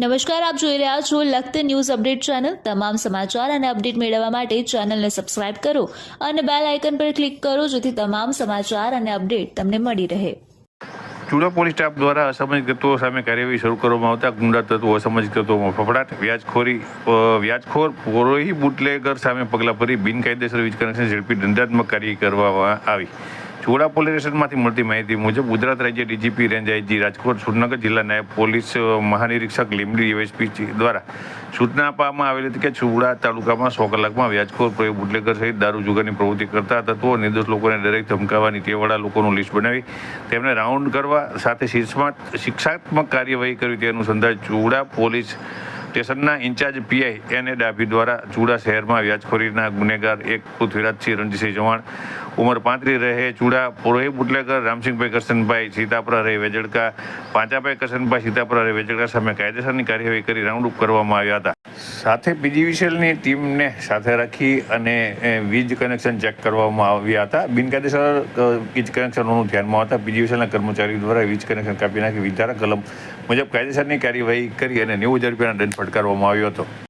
નમસ્કાર, આપ જોઈ રહ્યા છો લખત ન્યૂઝ અપડેટ ચેનલ. તમામ સમાચાર અને અપડેટ મેળવવા માટે ચેનલને સબસ્ક્રાઇબ કરો અને બેલ આઇકન પર ક્લિક કરો, જેથી તમામ સમાચાર અને અપડેટ તમને મળી રહે. ચુડા પોલીસ સ્ટાફ દ્વારા અસામાજિક તત્વો સામે કાર્યવાહી શરૂ કરવામાં આવતા. ગુંડા તત્વો, અસામાજિક તત્વોમાં ફફડાટ, વ્યાજખોરી વ્યાજખોર, પોરોહી, બુટલેગર સામે પગલાં ભરી બિનકાયદેસર વીજ કનેક્શન ઝડપી દંડાત્મક કાર્યવાહી કરવામાં આવી. ચૂડા પોલીસ સ્ટેશનમાંથી મળતી માહિતી મુજબ ગુજરાત રાજ્ય DGP range IG Rajkot Surnagar જિલ્લા નાયબ પોલીસ મહાનિરીક્ષક લીમડી એસપી દ્વારા સૂચના આપવામાં આવેલી હતી કે ચૂડા તાલુકામાં સો કલાકમાં વ્યાજખોર પ્રયોગ બુટલેગર સહિત દારૂ જુગારની પ્રવૃત્તિ કરતા તત્વો નિર્દોષ લોકોને દરેક ધમકાવવાની તેવાળા લોકોનું લિસ્ટ બનાવી તેમને રાઉન્ડ કરવા સાથે શિક્ષાત્મક કાર્યવાહી કરવી તે અનુસંધાન ચૂડા પોલીસ સ્ટેશનના in charge PI A Dabhi દ્વારા ચૂડા શહેરમાં વ્યાજખોરીના ગુનેગાર એક પૃથ્વીરાજસિંહ રણજીતસિંહ ચૌહાણ ઉંમર પાંત્રીસ રહે, ચૂડા પુરોહિત બુટલેકર રામસિંહભાઈ કરશનભાઈ સીતાપરા રહે, વેજડકા પાંચાભાઈ કરશનભાઈ સીતાપરા રહે, વેજડકા સામે કાયદેસરની કાર્યવાહી કરી રાઉન્ડ અપ કરવામાં આવ્યા હતા. સાથે પીજીવીસીએલની ટીમને સાથે રાખી અને વીજ કનેક્શન ચેક કરવામાં આવ્યા હતા. બિનકાયદેસર વીજ કનેક્શનોનું ધ્યાનમાં હતા પીજીવીસીએલના કર્મચારીઓ દ્વારા વીજ કનેક્શન કાપી નાખી વિધારા કલમ મુજબ કાયદેસરની કાર્યવાહી કરી અને નેવું હજાર રૂપિયાના દંડ ફટકારવામાં આવ્યો હતો.